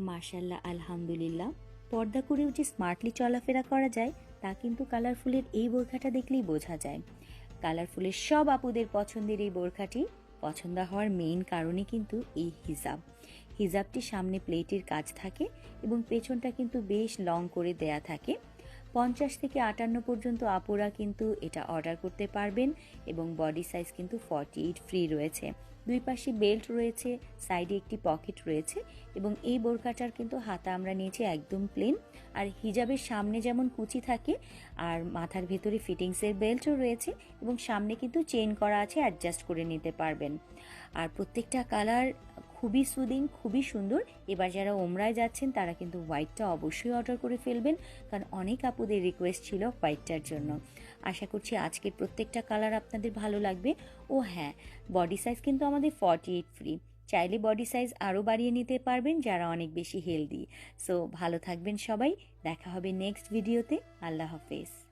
মার্শাল্লাহ আলহামদুলিল্লাহ। পর্দা করেও যে স্মার্টলি চলাফেরা করা যায়, তা কিন্তু কালারফুলের এই বোরখাটা দেখলেই বোঝা যায়। কালারফুলের সব আপুদের পছন্দের এই বোরখাটি পছন্দ হওয়ার মেইন কারণে কিন্তু এই হিজাব। হিজাবটি সামনে প্লেটের কাজ থাকে এবং পেছনটা কিন্তু বেশ লং করে দেয়া থাকে। পঞ্চাশ থেকে আটান্ন পর্যন্ত আপুরা কিন্তু এটা অর্ডার করতে পারবেন এবং বডি সাইজ কিন্তু ফর্টি এইট ফ্রি রয়েছে। দুই পাশে বেল্ট রয়েছে, সাইডে একটি পকেট রয়েছে এবং এই বোরকাটার কিন্তু হাতা আমরা নিয়েছি একদম প্লেন। আর হিজাবের সামনে যেমন কুচি থাকে, আর মাথার ভেতরে ফিটিংসের বেল্টও রয়েছে এবং সামনে কিন্তু চেন করা আছে, অ্যাডজাস্ট করে নিতে পারবেন। আর প্রত্যেকটা কালার খুবই সুদিং খুবই সুন্দর। এবার যারা ওমরায় যাচ্ছেন, তারা কিন্তু হোয়াইটটা অবশ্যই অর্ডার করে ফেলবেন, কারণ অনেক আপুদের রিকোয়েস্ট ছিল হোয়াইটটার জন্য। আশা করছি আজকের প্রত্যেকটা কালার আপনাদের ভালো লাগবে। ও হ্যাঁ বডি সাইজ কিন্তু আমাদের ফর্টি এইট ফ্রি চাইলে বডি সাইজ আরও বাড়িয়ে নিতে পারবেন, যারা অনেক বেশি হেলদি। সো ভালো থাকবেন সবাই, দেখা হবে নেক্সট ভিডিওতে আল্লাহ হাফেজ।